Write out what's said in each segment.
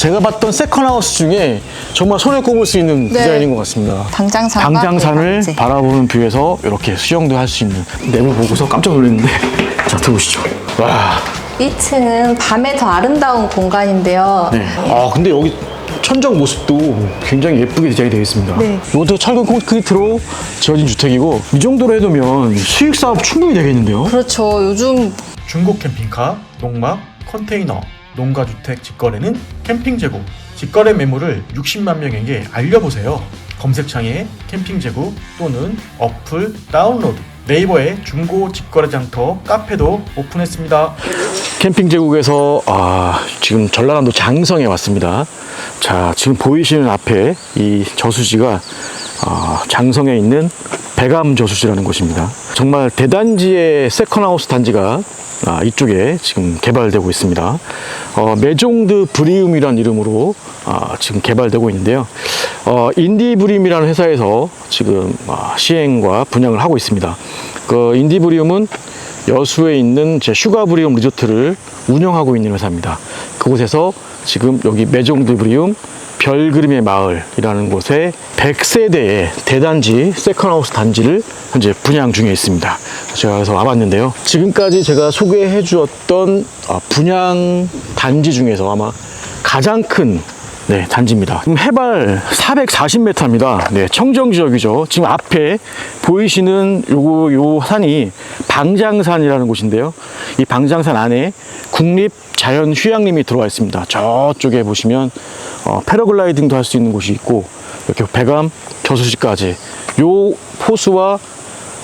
제가 봤던 세컨하우스 중에 정말 손에 꼽을 수 있는 네. 디자인인 것 같습니다. 당장산과 당장산을 대낮에. 바라보는 뷰에서 이렇게 수영도 할 수 있는 내부 보고서 깜짝 놀랐는데 자 들어보시죠. 와, 2층은 밤에 더 아름다운 공간인데요. 네. 아 근데 여기 천정 모습도 굉장히 예쁘게 디자인이 되어 있습니다. 네. 이것도 철근 콘크리트로 지어진 주택이고 이 정도로 해두면 수익 사업 충분히 되겠는데요. 그렇죠. 요즘 중고 캠핑카, 농막, 컨테이너, 농가주택 직거래는 캠핑 재고, 직거래 매물을 60만 명에게 알려보세요. 검색창에 캠핑 재고 또는 어플 다운로드, 네이버에 중고 직거래 장터 카페도 오픈했습니다. 캠핑 제국에서 아, 지금 전라남도 장성에 왔습니다. 자, 지금 보이시는 앞에 이 저수지가 아, 장성에 있는 배감 저수지라는 곳입니다. 정말 대단지의 세컨하우스 단지가 아, 이쪽에 지금 개발되고 있습니다. 어, 메종드 브리움이라는 이름으로 아, 지금 개발되고 있는데요. 어, 인디브림이라는 회사에서 지금 아, 시행과 분양을 하고 있습니다. 그 인디브리움은 여수에 있는 제 슈가브리움 리조트를 운영하고 있는 회사입니다. 그곳에서 지금 여기 메종드 브리움 별그림의 마을이라는 곳에 100세대의 대단지 세컨하우스 단지를 현재 분양 중에 있습니다. 제가 그래서 와봤는데요. 지금까지 제가 소개해 주었던 아, 분양 단지 중에서 아마 가장 큰 네, 단지입니다. 지금 해발 440m입니다. 네, 청정 지역이죠. 지금 앞에 보이시는 요거 요 산이 방장산이라는 곳인데요. 이 방장산 안에 국립 자연 휴양림이 들어와 있습니다. 저쪽에 보시면 어, 패러글라이딩도 할 수 있는 곳이 있고 이렇게 배감 저수지까지 요 호수와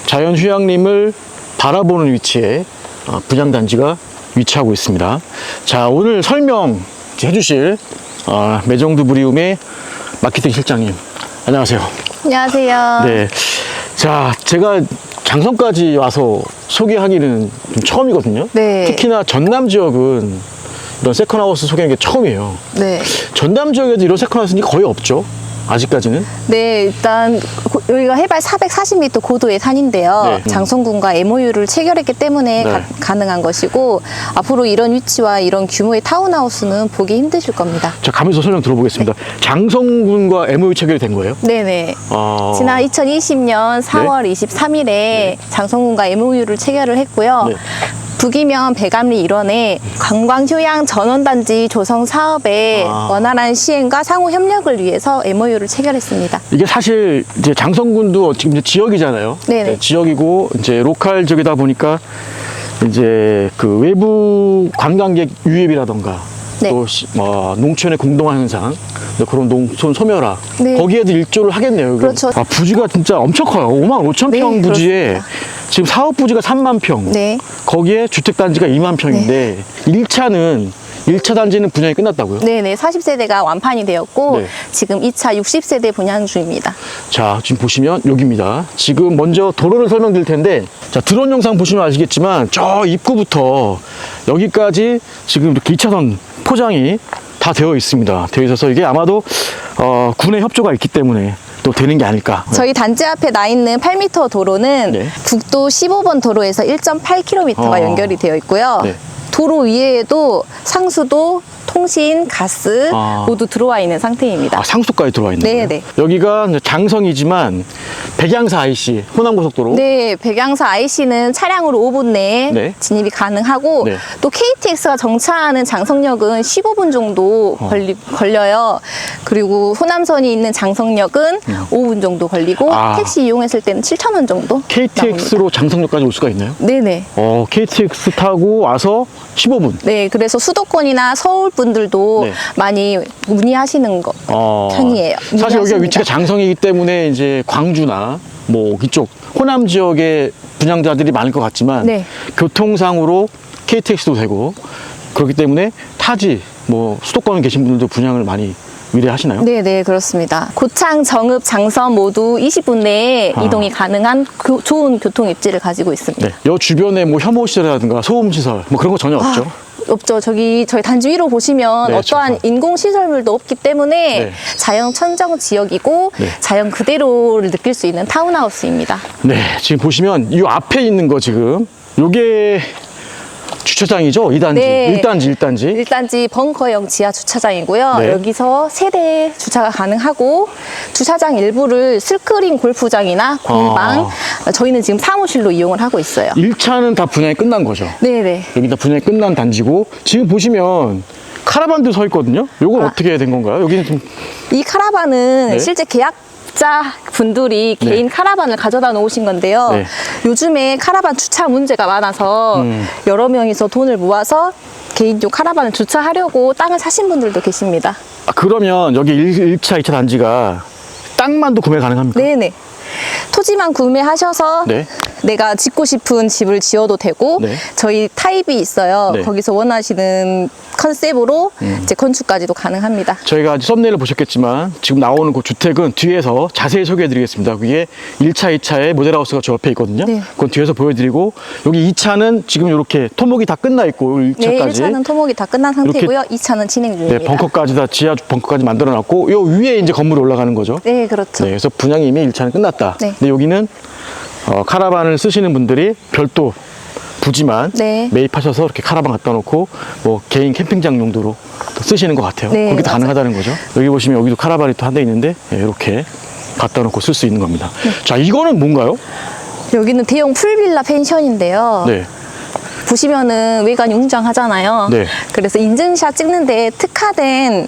자연 휴양림을 바라보는 위치에 어, 분양 단지가 위치하고 있습니다. 자, 오늘 설명 해주실 어, 매정두 브리움의 마케팅 실장님. 안녕하세요. 안녕하세요. 네. 자, 제가 장성까지 와서 소개하기는 좀 처음이거든요. 네. 특히나 전남 지역은 이런 세컨하우스 소개하는 게 처음이에요. 네. 전남 지역에도 이런 세컨하우스는 거의 없죠. 아직까지는. 네, 일단 고- 여기가 해발 440m 고도의 산인데요. 네. 음. 장성군과 MOU를 체결했기 때문에 네. 가, 능한 것이고 앞으로 이런 위치와 이런 규모의 타운하우스는 보기 힘드실 겁니다. 자, 가면서 설명 들어보겠습니다. 네. 장성군과 MOU 체결이 된 거예요? 네네. 어... 지난 2020년 4월 23일에 장성군과 MOU를 체결을 했고요. 네. 북이면 배감리 일원에 관광 휴양 전원단지 조성 사업의 아. 원활한 시행과 상호 협력을 위해서 MOU를 체결했습니다. 이게 사실 이제 장성군도 지금 이제 지역이잖아요. 네네. 지역이고 이제 로컬 지역이다 보니까 이제 그 외부 관광객 유입이라던가 네. 또 시- 뭐 농촌의 공동화 현상 또 그런 농촌 소멸화 네. 거기에도 일조를 하겠네요. 그렇죠. 아, 부지가 진짜 엄청 커요. 5만 5천 네, 평 부지에 지금 사업 부지가 3만 평. 네. 거기에 주택 단지가 2만 평인데 일 1차는 1차 단지는 분양이 끝났다고요? 네네, 40세대가 완판이 되었고 네. 지금 2차 60세대 분양 중입니다. 자, 지금 보시면 여기입니다. 지금 먼저 도로를 설명드릴 텐데, 자, 드론 영상 보시면 아시겠지만, 저 입구부터 여기까지 지금 이렇게 2차선 포장이 다 되어 있습니다. 되어 있어서 이게 아마도, 어, 군의 협조가 있기 때문에 또 되는 게 아닐까. 저희 단지 앞에 나 있는 8m 도로는 네. 국도 15번 도로에서 1.8km가 어. 연결이 되어 있고요. 네. 도로 위에도 상수도, 통신, 가스 아. 모두 들어와 있는 상태입니다. 아, 상수까지 들어와 있는 네, 거예요? 네. 여기가 이제 장성이지만 백양사 IC 호남고속도로 네, 백양사 IC는 차량으로 5분 내에 네. 진입이 가능하고 네. 또 KTX가 정차하는 장성역은 15분 정도 어. 걸리, 걸려요. 그리고 호남선이 있는 장성역은 5분 정도 걸리고 음. 아. 택시 이용했을 때는 7,000원 정도 KTX로 장성역까지 올 수가 있나요? 나옵니다. 네네. 어, KTX 타고 와서 15분. 네, 그래서 수도권이나 서울 분들도 네. 많이 문의하시는 거 어, 편이에요. 사실 여기가 문의하십니다. 위치가 장성이기 때문에 이제 광주나 뭐 이쪽 호남 지역의 분양자들이 많을 것 같지만 네. 교통상으로 KTX도 되고 그렇기 때문에 타지 뭐 수도권에 계신 분들도 분양을 많이 의뢰하시나요? 네, 네, 그렇습니다. 고창, 정읍, 장서 모두 20분 내에 아. 이동이 가능한 교- 좋은 교통 입지를 가지고 있습니다. 네. 여 주변에 뭐 혐오 시설이라든가 소음 시설 뭐 그런 거 전혀 없죠. 아, 없죠. 저기 저희 단지 위로 보시면 네, 어떠한 좋다. 인공 시설물도 없기 때문에 네. 자연 천정 지역이고 네. 자연 그대로를 느낄 수 있는 타운하우스입니다. 네, 지금 보시면 이 앞에 있는 거 지금 요게 주차장이죠? 2단지. 네. 1단지, 1단지. 1단지 벙커형 지하 주차장이고요. 네. 여기서 세대 주차가 가능하고 주차장 일부를 스크린 골프장이나 공방 아. 저희는 지금 사무실로 이용을 하고 있어요. 1차는 다 분양이 끝난 거죠. 네네. 여기 다 분양이 끝난 단지고 지금 보시면 카라반도 서 있거든요. 요건 아. 어떻게 된 건가요? 여기는 좀 이 카라반은 네. 실제 계약 자 분들이 네. 개인 카라반을 가져다 놓으신 건데요. 네. 요즘에 카라반 주차 문제가 많아서 음. 여러 명이서 돈을 모아서 개인용 카라반을 주차하려고 땅을 사신 분들도 계십니다. 아, 그러면 여기 1, 차 2차 단지가 땅만도 구매 가능합니까? 네네. 토지만 구매하셔서 네. 내가 짓고 싶은 집을 지어도 되고 네. 저희 타입이 있어요. 네. 음. 거기서 원하시는 컨셉으로 이제 건축까지도 가능합니다. 저희가 썸네일을 보셨겠지만 지금 나오는 그 주택은 뒤에서 자세히 소개해 드리겠습니다. 그게 1차, 2차에 모델하우스가 저 옆에 있거든요. 네. 그건 뒤에서 보여드리고 여기 2차는 지금 이렇게 토목이 다 끝나 있고 1차까지 네, 1차는 토목이 다 끝난 상태고요. 2차는 진행 네, 중입니다. 벙커까지 다 지하 벙커까지 만들어 놨고 요 위에 이제 건물이 올라가는 거죠. 네, 그렇죠. 네, 그래서 분양이 이미 1차는 끝났다. 네. 근데 여기는 어, 카라반을 쓰시는 분들이 별도 부지만 네. 매입하셔서 이렇게 카라반 갖다 놓고 뭐 개인 캠핑장 용도로 또 쓰시는 것 같아요. 네, 그게 다 맞아요. 가능하다는 거죠. 여기 보시면 여기도 카라반이 또 한 대 있는데 예, 이렇게 갖다 놓고 쓸 수 있는 겁니다. 네. 자, 이거는 뭔가요? 여기는 대형 풀빌라 펜션인데요. 네. 보시면은 외관이 웅장하잖아요. 네. 그래서 인증샷 찍는데 특화된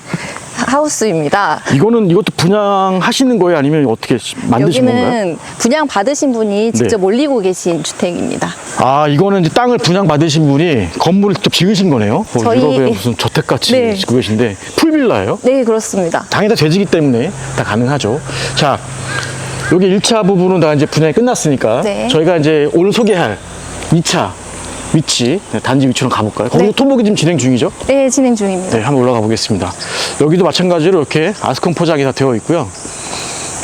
하우스입니다. 이거는 이것도 분양하시는 거예요? 아니면 어떻게 만드신 건가요? 여기는 분양 받으신 분이 직접 네. 올리고 계신 주택입니다. 아, 이거는 이제 땅을 분양 받으신 분이 건물을 직접 지으신 거네요? 뭐 저희- 유럽의 무슨 저택같이 네. 짓고 계신데 풀빌라예요? 네, 그렇습니다. 당연히 다 되지기 때문에 다 가능하죠. 자, 여기 1차 부분은 다 이제 분양이 끝났으니까 네. 저희가 이제 오늘 소개할 2차 위치, 네, 단지 위치로 가볼까요? 거기 네. 토목이 지금 진행 중이죠? 네, 진행 중입니다. 네, 한번 올라가 보겠습니다. 여기도 마찬가지로 이렇게 아스콘 포장이 다 되어 있고요.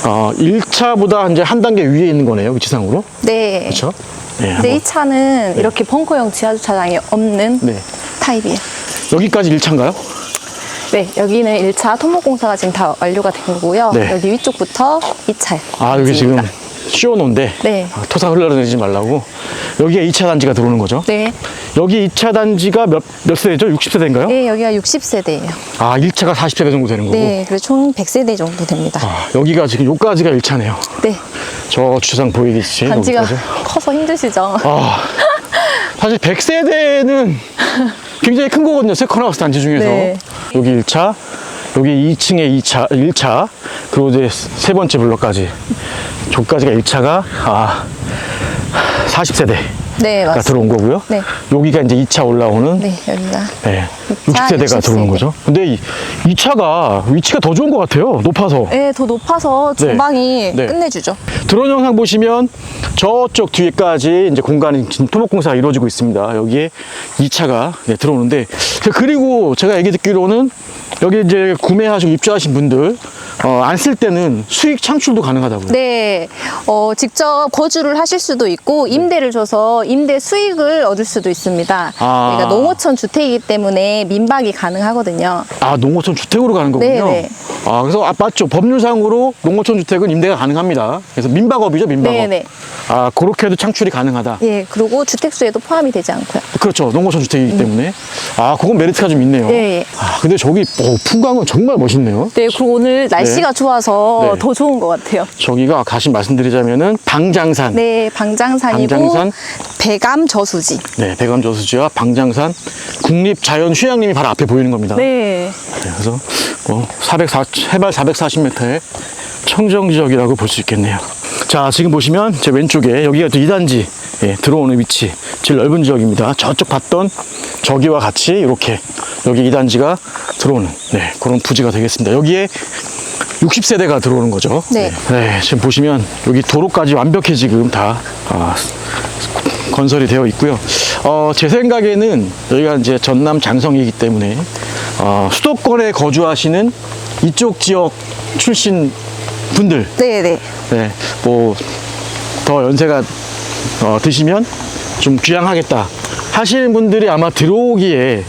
어, 1차보다 이제 한 단계 위에 있는 거네요, 위치상으로. 네. 그렇죠? 네, 근데 이. 차는 이렇게 벙커형 지하주차장이 없는 네. 타입이에요. 여기까지 1차인가요? 네, 여기는 1차 토목공사가 지금 다 완료가 된 거고요. 네. 여기 위쪽부터 2차. 아, 여기 지금 씌워놓은데 네. 아, 토사 흘러내리지 말라고 여기가 2차 단지가 들어오는 거죠? 네. 여기 2차 단지가 몇, 몇 세대죠? 60세대인가요? 네, 여기가 60세대예요. 아, 1차가 40세대 정도 되는 거고. 네, 그래서 총 100세대 정도 됩니다. 아, 여기가 지금 요까지가 1차네요. 네. 저 주차장 보이듯이. 단지가 여기까지. 커서 힘드시죠? 아, 사실 100세대는 굉장히 큰 거거든요. 세컨하우스 단지 중에서. 네. 여기 1차, 여기 2층에 2차, 1차, 그리고 이제 세 번째 블럭까지. 저까지가 1차가, 아, 40세대. 네, 가 맞습니다. 들어온 거고요. 네. 여기가 이제 2차 올라오는 네, 여기가. 네, 6차, 60세대가 들어오는 60세대. 거죠. 근데 이, 이 차가 위치가 더 좋은 것 같아요. 높아서. 네, 더 높아서 전방이 네. 끝내주죠. 드론 영상 보시면 저쪽 뒤에까지 이제 공간이 지금 토목공사가 이루어지고 있습니다. 여기에 2차가 들어오는데 그리고 제가 얘기 듣기로는 여기 이제 구매하시고 입주하신 분들 어, 안 쓸 때는 수익 창출도 가능하다고요. 네, 어, 직접 거주를 하실 수도 있고 임대를 줘서 임대 수익을 얻을 수도 있습니다. 아. 그러니까 농어촌 주택이기 때문에 민박이 가능하거든요. 아 농어촌 주택으로 가는 거군요. 네 네. 아 그래서 아, 맞죠. 법률상으로 농어촌 주택은 임대가 가능합니다. 그래서 민박업이죠, 민박업. 네 네. 아 그렇게도 창출이 가능하다. 예, 그리고 주택수에도 포함이 되지 않고요. 그렇죠. 농어촌 주택이기 때문에. 아 그건 메리트가 좀 있네요. 음. 예, 예. 아 근데 저기 어, 풍광은 정말 멋있네요. 네, 그리고 오늘 날 씨가 좋아서 네. 더 좋은 것 같아요. 저기가 다시 말씀드리자면은 방장산. 네, 방장산이고 방장산. 배감 저수지. 네, 백암 저수지와 방장산 국립자연휴양림이 바로 앞에 보이는 겁니다. 네, 네, 그래서 뭐 440, 해발 440m의 청정 지역이라고 볼 수 있겠네요. 자, 지금 보시면 제 왼쪽에 여기가 또 2단지 예, 들어오는 위치, 제일 넓은 지역입니다. 저쪽 봤던 저기와 같이 이렇게 여기 2단지가 들어오는 네, 그런 부지가 되겠습니다. 여기에 60세대가 들어오는 거죠. 네. 네, 지금 보시면 여기 도로까지 완벽히 지금 다 아, 건설이 되어 있고요. 어, 제 생각에는 여기가 이제 전남 장성이기 때문에 어, 수도권에 거주하시는 이쪽 지역 출신 분들, 네, 네. 네, 뭐 더 연세가 어, 드시면 좀 귀향하겠다 하시는 분들이 아마 들어오기에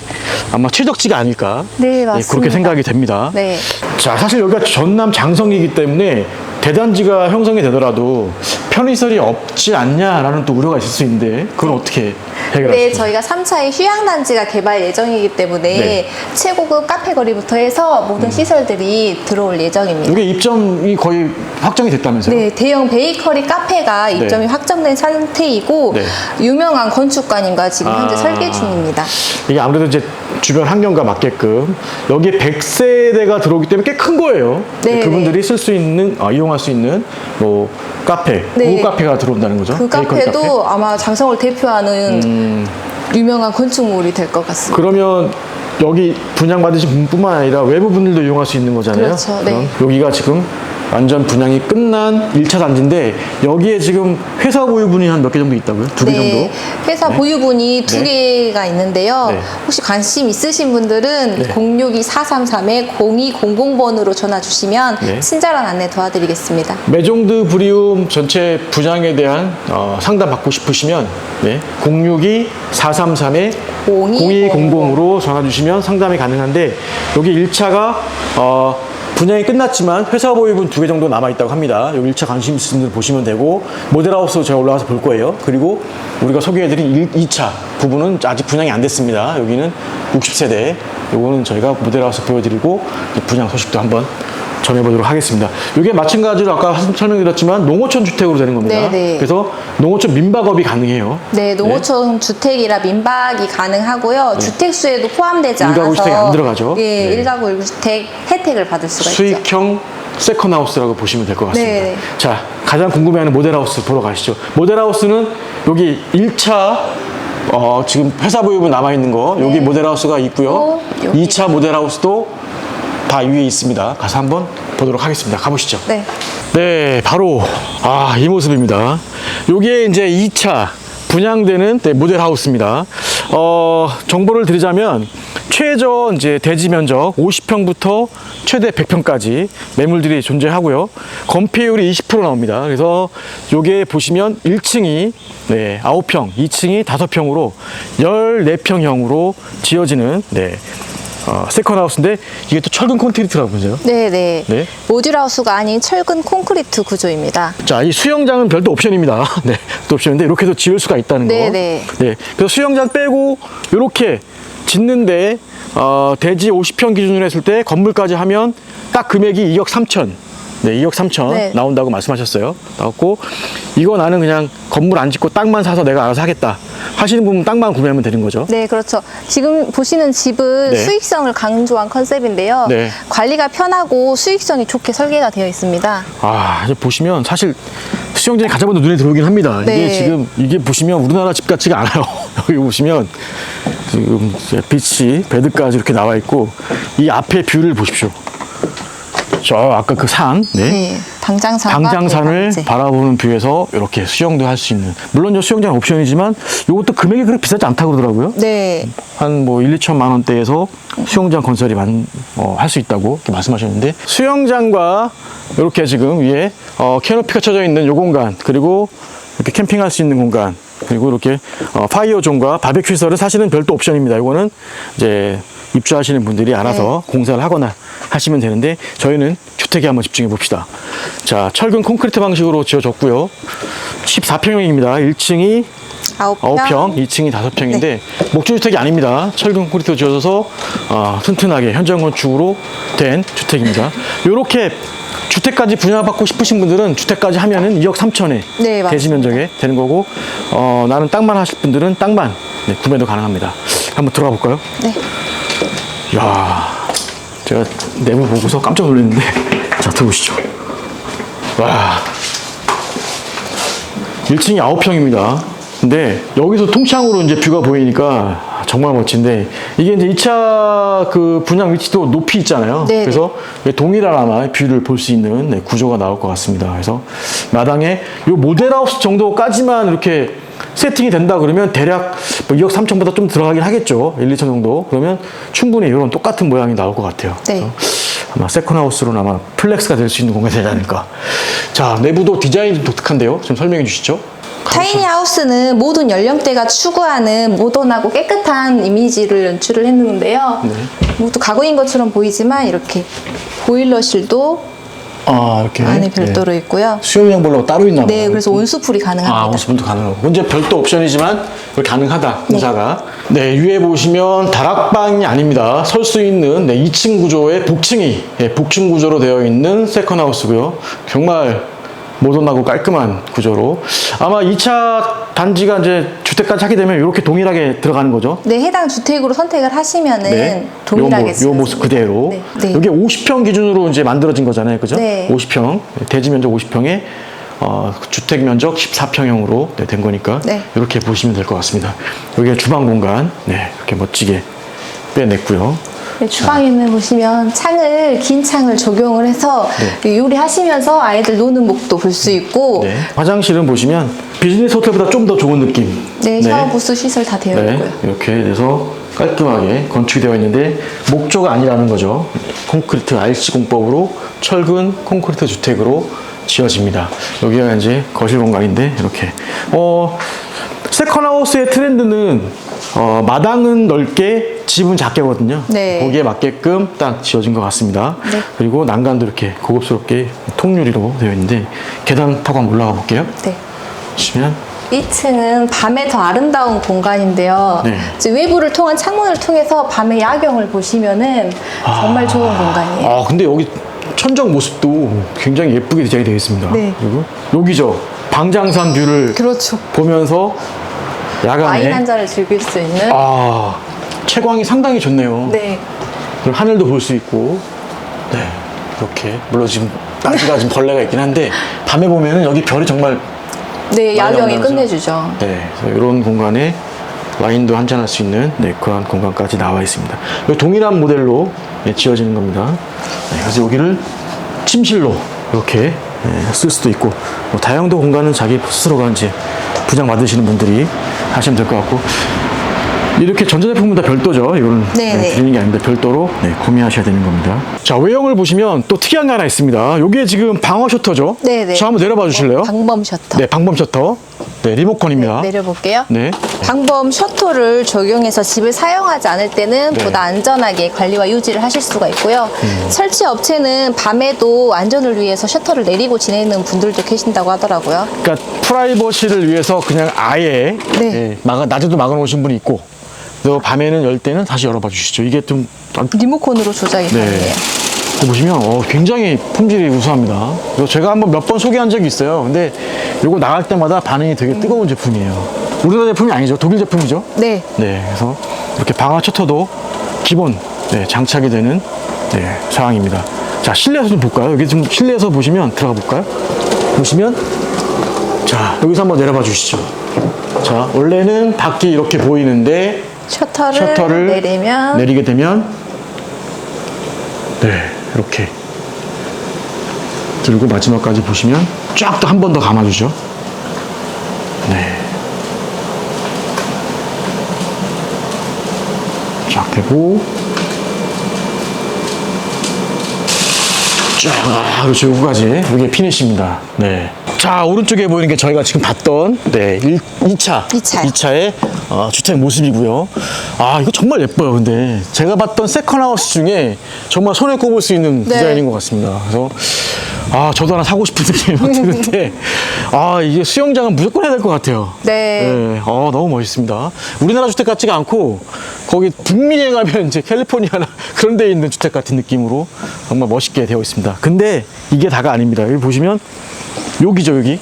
아마 최적지가 아닐까 네, 그렇게 맞습니다. 생각이 됩니다. 네. 자, 사실 여기가 전남 장성이기 때문에 대단지가 형성이 되더라도 편의시설이 없지 않냐라는 또 우려가 있을 수 있는데 그건 어떻게 네, 해결하실까요? 저희가 3차에 휴양단지가 개발 예정이기 때문에 네. 최고급 카페 거리부터 해서 모든 시설들이 들어올 예정입니다. 이게 입점이 거의 확정이 됐다면서요? 네, 대형 베이커리 카페가 입점이 확정된 상태이고 네. 유명한 건축가님과 지금 아. 현재 설계 중입니다. 이게 아무래도 이제 주변 환경과 맞게끔 여기에 100세대가 들어오기 때문에 꽤 큰 거예요. 네, 그분들이 쓸 수 있는 아, 이용할 수 있는 뭐 카페, 네. 고급 카페가 들어온다는 거죠. 그 카페도 카페. 음. 아마 장성을 대표하는 유명한 건축물이 될 것 같습니다. 그러면 여기 분양 받으신 분뿐만 아니라 외부 분들도 이용할 수 있는 거잖아요. 그렇죠, 네. 그럼 여기가 지금 완전 분양이 끝난 1차 단지인데 여기에 지금 회사 보유분이 한 몇 개 정도 있다고요? 두 개 네, 정도? 회사 네. 보유분이 두 네. 개가 있는데요. 네. 혹시 관심 있으신 분들은 네. 062-433-0200번으로 전화 주시면 네. 친절한 안내 도와드리겠습니다. 메종드 브리움 전체 분양에 대한 어, 상담 받고 싶으시면 네, 062 433에 0200으로 전화 주시면 상담이 가능한데 여기 1차가 어, 분양이 끝났지만 회사 보유분 두개 정도 남아 있다고 합니다. 여기 1차 관심 있으신 분들 보시면 되고 모델하우스 제가 올라가서 볼 거예요. 그리고 우리가 소개해드린 1, 2차 부분은 아직 분양이 안 됐습니다. 여기는 60세대. 요거는 저희가 모델하우스 보여드리고 분양 소식도 한번 전해보도록 하겠습니다. 이게 마찬가지로 아까 설명드렸지만 농어촌 주택으로 되는 겁니다. 네, 네. 그래서 농어촌 민박업이 가능해요. 네, 농어촌 주택이라 민박이 가능하고요. 주택수에도 포함되지 네. 일가구 않아서 주택이 안 들어가죠? 예, 네. 일가구 일주택 혜택을 받을 수가 있죠. 수익형 세컨하우스라고 보시면 될 것 같습니다. 네, 네. 자, 가장 궁금해하는 모델하우스 보러 가시죠. 모델하우스는 여기 1차 어, 지금 회사 보유분 남아있는 거 여기 네. 모델하우스가 있고요. 어, 여기. 2차 모델하우스도 다 위에 있습니다. 가서 한번 보도록 하겠습니다. 가보시죠. 네. 네, 바로 아, 이 모습입니다. 요게 이제 2차 분양되는 네, 모델 하우스입니다. 어, 정보를 드리자면 최저 이제 대지 면적 50평부터 최대 100평까지 매물들이 존재하고요. 건폐율이 20% 나옵니다. 그래서 요게 보시면 1층이 네, 9평, 2층이 5평으로 14평형으로 지어지는 네, 어, 세컨 하우스인데 이게 또 철근 콘크리트라면서요. 네, 네. 네. 모듈하우스가 아닌 철근 콘크리트 구조입니다. 자, 이 수영장은 별도 옵션입니다. 네, 또 옵션인데 이렇게도 지을 수가 있다는 거. 네, 네. 네, 그래서 수영장 빼고 이렇게 짓는데 어, 대지 50평 기준으로 했을 때 건물까지 하면 딱 금액이 2억 3천. 네, 2억 3천 네. 나온다고 말씀하셨어요. 나왔고 이거 나는 그냥 건물 안 짓고 땅만 사서 내가 알아서 하겠다. 하시는 분은 땅만 구매하면 되는 거죠. 네, 그렇죠. 지금 보시는 집은 네. 수익성을 강조한 컨셉인데요. 네. 관리가 편하고 수익성이 좋게 설계가 되어 있습니다. 아, 이제 보시면 사실 수영장이 가장 먼저 눈에 들어오긴 합니다. 이게 네. 지금 이게 보시면 우리나라 집 같지가 않아요. 여기 보시면 지금 이제 비치 베드까지 이렇게 나와 있고 이 앞에 뷰를 보십시오. 저 아까 그 산, 네. 네, 당장산과 당장산을 대방제. 바라보는 뷰에서 이렇게 수영도 할 수 있는 물론 저 수영장 옵션이지만 이것도 금액이 그렇게 비싸지 않다고 그러더라고요. 네, 한 뭐 1, 2천만 원대에서 수영장 건설이 어, 할 수 있다고 이렇게 말씀하셨는데 수영장과 이렇게 지금 위에 어, 캐노피가 쳐져 있는 요 공간 그리고 이렇게 캠핑할 수 있는 공간 그리고 이렇게 어, 파이어 존과 바베큐 시설은 사실은 별도 옵션입니다. 이거는 이제 입주하시는 분들이 알아서 공사를 하거나 하시면 되는데 저희는 주택에 한번 집중해 봅시다. 자, 철근 콘크리트 방식으로 지어졌고요. 14평형입니다. 1층이 아홉 평. 평, 2층이 다섯 평인데 네. 목조주택이 아닙니다. 철근 콘크리트 지어져서 어, 튼튼하게 현장 건축으로 된 주택입니다. 이렇게 주택까지 분양받고 싶으신 분들은 주택까지 하면은 2억 3천에 네, 맞습니다. 대지 면적에 되는 거고 어, 나는 땅만 하실 분들은 땅만 네, 구매도 가능합니다. 한번 들어가 볼까요? 네. 야, 제가 내부 보고서 깜짝 놀랐는데 자 들어보시죠. 와, 1층이 9평입니다. 근데 여기서 통창으로 이제 뷰가 보이니까 정말 멋진데 이게 이제 2차 그 분양 위치도 높이 있잖아요. 네, 그래서 동일한 아마 뷰를 볼 수 있는 네, 구조가 나올 것 같습니다. 그래서 마당에 요 모델하우스 정도까지만 이렇게 세팅이 된다 그러면 대략 뭐 2억 3천보다 좀 들어가긴 하겠죠. 1, 2천 정도. 그러면 충분히 이런 똑같은 모양이 나올 것 같아요. 네. 아마 세컨하우스로는 아마 플렉스가 될 수 있는 공간이 되지 않을까. 자, 내부도 디자인이 독특한데요. 좀 설명해 주시죠. 타이니 하우스는 모든 연령대가 추구하는 모던하고 깨끗한 이미지를 연출을 했는데요. 네. 모두 가구인 것처럼 보이지만 이렇게 보일러실도 아, 이렇게. 안에 별도로 있고요. 수영장 보려고 따로 있나 봐요. 네, 그래서 온수풀이 가능합니다. 아, 온수분도 가능하고. 이제 별도 옵션이지만 그걸 가능하다, 공사가. 네, 위에 보시면 다락방이 아닙니다. 설 수 있는 네, 2층 구조의 복층이, 예, 복층 구조로 되어 있는 세컨하우스고요. 정말 모던하고 깔끔한 구조로. 아마 2차 단지가 이제 주택까지 하게 되면 이렇게 동일하게 들어가는 거죠. 네, 해당 주택으로 선택을 하시면은 네. 동일하게 요, 모, 요. 모습 그대로. 네. 네. 여기 50평 기준으로 이제 만들어진 거잖아요. 그죠? 네. 50평. 대지 면적 50평에 어, 주택 면적 14평형으로 된 거니까 네. 이렇게 보시면 될 것 같습니다. 여기가 주방 공간. 네. 이렇게 멋지게 빼냈고요. 네, 주방에는 보시면 창을 긴 창을 적용을 해서 요리하시면서 아이들 노는 목도 볼 수 있고 네. 화장실은 보시면 비즈니스 호텔보다 좀 더 좋은 느낌. 네, 샤워 부스 시설 다 되어 네, 있고요. 이렇게 해서 깔끔하게 건축이 되어 있는데 목조가 아니라는 거죠. 콘크리트 RC 공법으로 철근 콘크리트 주택으로 지어집니다. 여기가 이제 거실 공간인데 이렇게 어 세컨하우스의 트렌드는 어, 마당은 넓게 집은 작게거든요. 네. 거기에 맞게끔 딱 지어진 것 같습니다. 네. 그리고 난간도 이렇게 고급스럽게 통유리로 되어 있는데 계단 타고 한번 올라가 볼게요. 네. 보시면 2층은 밤에 더 아름다운 공간인데요. 네. 이제 외부를 통한 창문을 통해서 밤의 야경을 보시면은 정말 좋은 공간이에요. 아 근데 여기 천정 모습도 굉장히 예쁘게 디자인이 되어 있습니다. 네. 그리고 여기죠. 방장산 뷰를 그렇죠. 보면서 와인 야간에 한 잔을 즐길 수 있는. 아 채광이 상당히 좋네요. 네. 그리고 하늘도 볼 수 있고 네 이렇게 물론 지금 낮이가 지금 벌레가 있긴 한데 밤에 보면은 여기 별이 정말 네, 야경이. 끝내주죠. 네 그래서 이런 공간에 와인도 한잔 할 수 있는 네, 그런 공간까지 나와 있습니다. 여기 동일한 모델로 네, 지어지는 겁니다. 네, 그래서 여기를 침실로 이렇게 네, 쓸 수도 있고 뭐 다용도 공간은 자기 스스로가 이제 부장 받으시는 분들이 하시면 될 것 같고 이렇게 전자제품은 다 별도죠. 이거는 네, 네. 드리는 게 아닙니다. 별도로 네, 구매하셔야 되는 겁니다. 자 외형을 보시면 또 특이한 게 하나 있습니다. 이게 지금 방어 셔터죠. 네, 네. 자 한번 내려봐 주실래요? 방범 셔터. 네, 방범 셔터. 네, 리모컨입니다. 내려볼게요. 네. 방범 셔터를 적용해서 집을 사용하지 않을 때는 네. 보다 안전하게 관리와 유지를 하실 수가 있고요. 음. 설치 업체는 밤에도 안전을 위해서 셔터를 내리고 지내는 분들도 계신다고 하더라고요. 그러니까 프라이버시를 위해서 그냥 아예 네. 예, 막아, 낮에도 막아놓으신 분이 있고 또 밤에는 열 때는 다시 열어봐 주시죠. 이게 좀 안- 리모컨으로 조작이 네. 가능해요. 이거 보시면 어, 굉장히 품질이 우수합니다. 이거 제가 한번 몇 번 소개한 적이 있어요. 근데 이거 나갈 때마다 반응이 되게 뜨거운 제품이에요. 우리나라 제품이 아니죠. 독일 제품이죠. 네. 네, 그래서 이렇게 방화 셔터도 기본 네, 장착이 되는 네, 사항입니다. 자, 실내에서 좀 볼까요? 여기 좀 실내에서 보시면 들어가 볼까요? 보시면 자, 여기서 한번 내려봐 주시죠. 자, 원래는 밖이 이렇게 보이는데 셔터를, 셔터를 내리면 내리게 되면 네, 이렇게 들고 마지막까지 보시면 쫙 또 한 번 더 감아주죠. 네. 쫙 되고 쫙, 아, 그렇죠. 여기까지. 이게 피니시입니다. 네. 자, 오른쪽에 보이는 게 저희가 지금 봤던, 네, 1, 2차. 이 차요. 2차의 어, 주택 모습이고요. 아, 이거 정말 예뻐요. 근데 제가 봤던 세컨하우스 중에 정말 손에 꼽을 수 있는 네. 디자인인 것 같습니다. 그래서 아, 저도 하나 사고 싶은 느낌이 막 드는데, 아, 이게 수영장은 무조건 해야 될 것 같아요. 네. 네, 어, 너무 멋있습니다. 우리나라 주택 같지가 않고 거기 북미에 가면 이제 캘리포니아나 그런 데 있는 주택 같은 느낌으로 정말 멋있게 되어 있습니다. 근데 이게 다가 아닙니다. 여기 보시면 여기죠, 여기.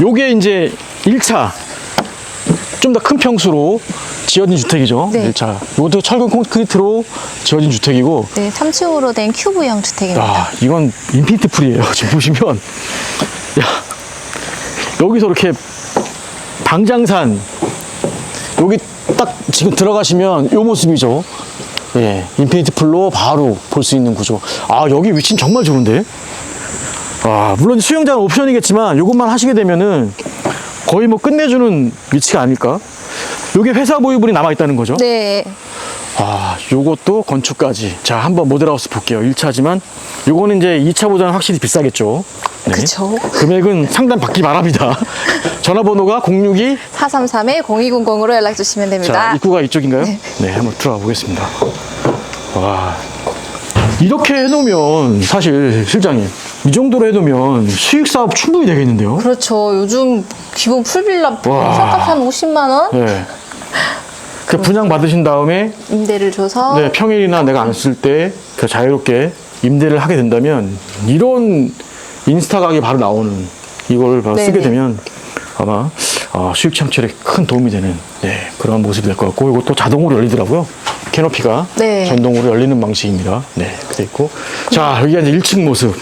요게 이제 1차 좀 더 큰 평수로 지어진 주택이죠. 네. 1차. 이것도 철근 콘크리트로 지어진 주택이고 네, 3층으로 된 큐브형 주택입니다. 야, 이건 인피니트 풀이에요. 지금 보시면. 야, 여기서 이렇게 방장산, 여기 딱 지금 들어가시면 이 모습이죠. 예, 인피니트 풀로 바로 볼 수 있는 구조. 아, 여기 위치는 정말 좋은데? 아, 물론 수영장은 옵션이겠지만 이것만 하시게 되면은 거의 뭐 끝내주는 위치가 아닐까? 요게 회사 보유분이 남아 있다는 거죠. 네. 아, 요것도 건축까지. 자, 한번 모델하우스 볼게요. 1차지만 요거는 이제 2차보다는 확실히 비싸겠죠. 네. 그쵸. 금액은 상단 받기 바랍니다. 전화번호가 062. 433-0200으로 연락 주시면 됩니다. 자, 입구가 이쪽인가요? 네. 한번 들어가 보겠습니다. 와. 이렇게 해 놓으면 사실 실장님 이 정도로 해두면 수익 사업 충분히 되겠는데요. 그렇죠. 요즘 기본 풀빌라 와. 평값 한 50만 원 네. 그 분양 받으신 다음에 임대를 줘서 네, 평일이나 내가 안 쓸 때 그 자유롭게 임대를 하게 된다면 이런 인스타 가격이 바로 나오는 이걸 바로 쓰게. 되면 아마 어, 수익 창출에 큰 도움이 되는 네, 그런 모습이 될 것 같고 이것도 자동으로 열리더라고요. 캐노피가 네. 전동으로 열리는 방식입니다. 네, 그돼 있고 자 여기가 이제 1층 모습.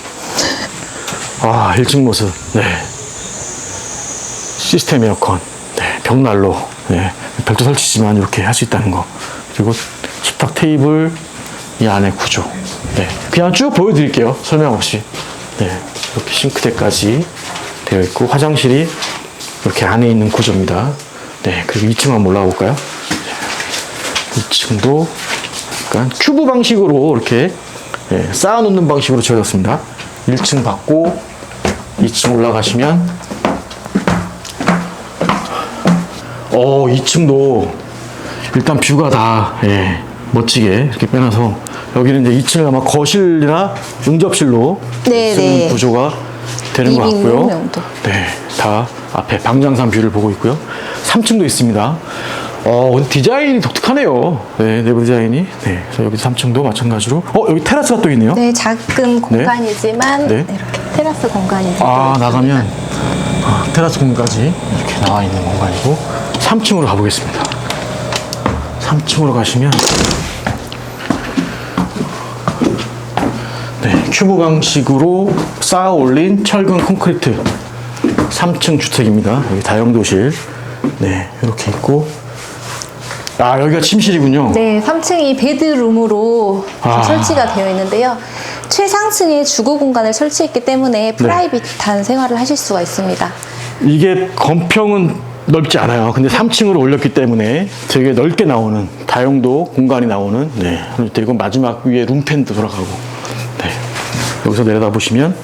아 1층 모습. 네. 시스템 에어컨, 네, 벽난로, 네, 별도 설치지만 이렇게 할 수 있다는 거. 그리고 식탁 테이블 이 안에 구조. 네, 그냥 쭉 보여드릴게요. 설명 없이. 네, 이렇게 싱크대까지 되어 있고 화장실이 이렇게 안에 있는 구조입니다. 네, 그리고 2층 한번 올라가 볼까요? 2층도 약간 큐브 방식으로 이렇게 예, 쌓아놓는 방식으로 지어졌습니다. 1층 받고 2층 올라가시면 어, 2층도 일단 뷰가 다 예, 멋지게 이렇게 빼놔서 여기는 이제 2층을 아마 거실이나 응접실로 네, 쓰는 네. 구조가 되는 것 같고요. 네, 다 앞에 방장산 뷰를 보고 있고요. 3층도 있습니다. 어, 오늘 디자인이 독특하네요. 네, 내부 디자인이. 네, 그래서 여기 3층도 마찬가지로. 어, 여기 테라스가 또 있네요. 네, 작은 공간이지만 네. 이렇게 테라스 공간이 아, 나가면 아, 테라스 공간까지 이렇게 나와 있는 공간이고 3층으로 가보겠습니다. 3층으로 가시면 네, 큐브 방식으로 쌓아 올린 철근 콘크리트 3층 주택입니다. 여기 다용도실 네, 이렇게 있고 아, 여기가 침실이군요. 네, 3층이 베드룸으로 아. 설치가 되어 있는데요. 최상층에 주거 공간을 설치했기 네. 때문에 프라이빗한 생활을 하실 수가 있습니다. 이게 건평은 넓지 않아요. 근데 3층으로 올렸기 때문에 되게 넓게 나오는 다용도 공간이 나오는 네. 그리고 마지막 위에 룸펜도 돌아가고 네. 여기서 내려다 보시면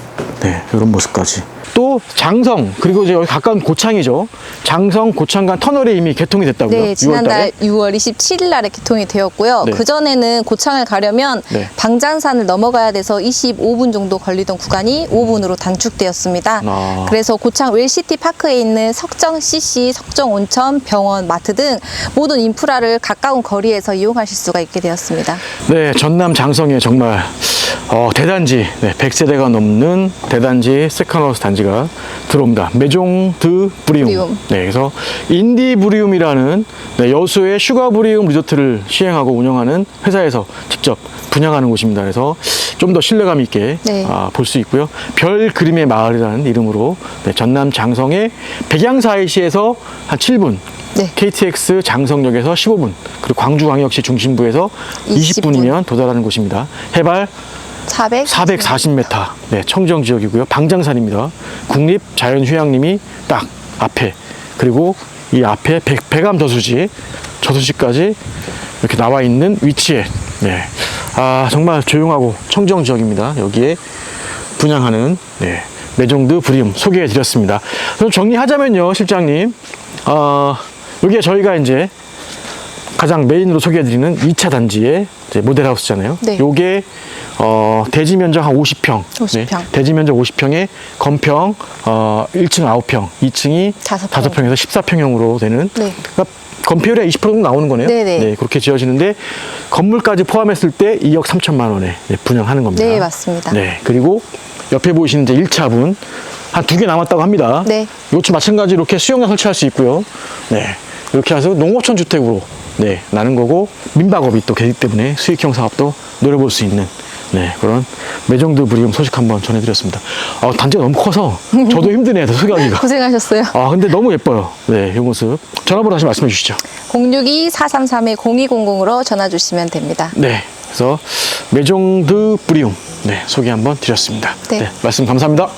네, 이런 모습까지. 또 장성 그리고 이제 여기 가까운 고창이죠. 장성 고창간 터널이 이미 개통이 됐다고요. 네, 지난달 6월달에. 6월 27일 날에 개통이 되었고요. 네. 그전에는 고창을 가려면 네. 방장산을 넘어가야 돼서 25분 정도 걸리던 구간이 5분으로 단축되었습니다. 아. 그래서 고창 웰시티 파크에 있는 석정 CC, 석정 온천, 병원, 마트 등 모든 인프라를 가까운 거리에서 이용하실 수가 있게 되었습니다. 네, 전남 장성에 정말 어, 대단지, 네, 100세대가 넘는 대단지 세컨하우스 단지 가 들어옵니다. 메종 드 브리움. 브리움. 네, 그래서 인디 브리움이라는 네, 여수의 슈가 브리움 리조트를 시행하고 운영하는 회사에서 직접 분양하는 곳입니다. 그래서 좀 더 신뢰감 있게 네. 아, 볼 수 있고요. 별 그림의 마을이라는 이름으로 네, 전남 장성의 백양사이시에서 한 7분, 네. KTX 장성역에서 15분, 그리고 광주광역시 중심부에서 20 분. 20분이면 도달하는 곳입니다. 해발 400? 440m, 네, 청정 지역이고요. 방장산입니다. 국립 자연휴양림이 딱 앞에, 그리고 이 앞에 백, 백암 저수지, 저수지까지 이렇게 나와 있는 위치에, 네. 아, 정말 조용하고 청정 지역입니다. 여기에 분양하는, 네. 메종드 브리움 소개해 드렸습니다. 그럼 정리하자면요, 실장님. 어, 여기에 저희가 이제 가장 메인으로 소개해드리는 2차 단지의 모델하우스잖아요. 네. 요게 어, 대지 면적 한 50평. 50평. 대지 면적 50평에 건평 어, 1층 9평, 2층이 다섯 평. 5평에서 14평형으로 되는 네. 그러니까 건폐율이 20% 정도 나오는 거네요. 네네. 그렇게 지어지는데 건물까지 포함했을 때 2억 3천만 원에 네, 분양하는 겁니다. 네, 맞습니다. 네. 그리고 옆에 보이시는 이제 1차분 한 두 개 남았다고 합니다. 네. 이것도 마찬가지로 이렇게 수영장 설치할 수 있고요. 네. 이렇게 해서 농어촌 주택으로 네, 나는 거고 민박업이 또 되기 때문에 수익형 사업도 노려볼 수 있는 네, 그런 매정드 브리움 소식 한번 전해드렸습니다. 아, 단지가 너무 커서 저도 힘드네요, 소개하기가. 고생하셨어요. 아, 근데 너무 예뻐요. 네, 이 모습. 전화번호 다시 말씀해 주시죠. 062-433-0200으로 전화 주시면 됩니다. 네, 그래서 매정드 브리움 네, 소개 한번 드렸습니다. 네. 네 말씀 감사합니다.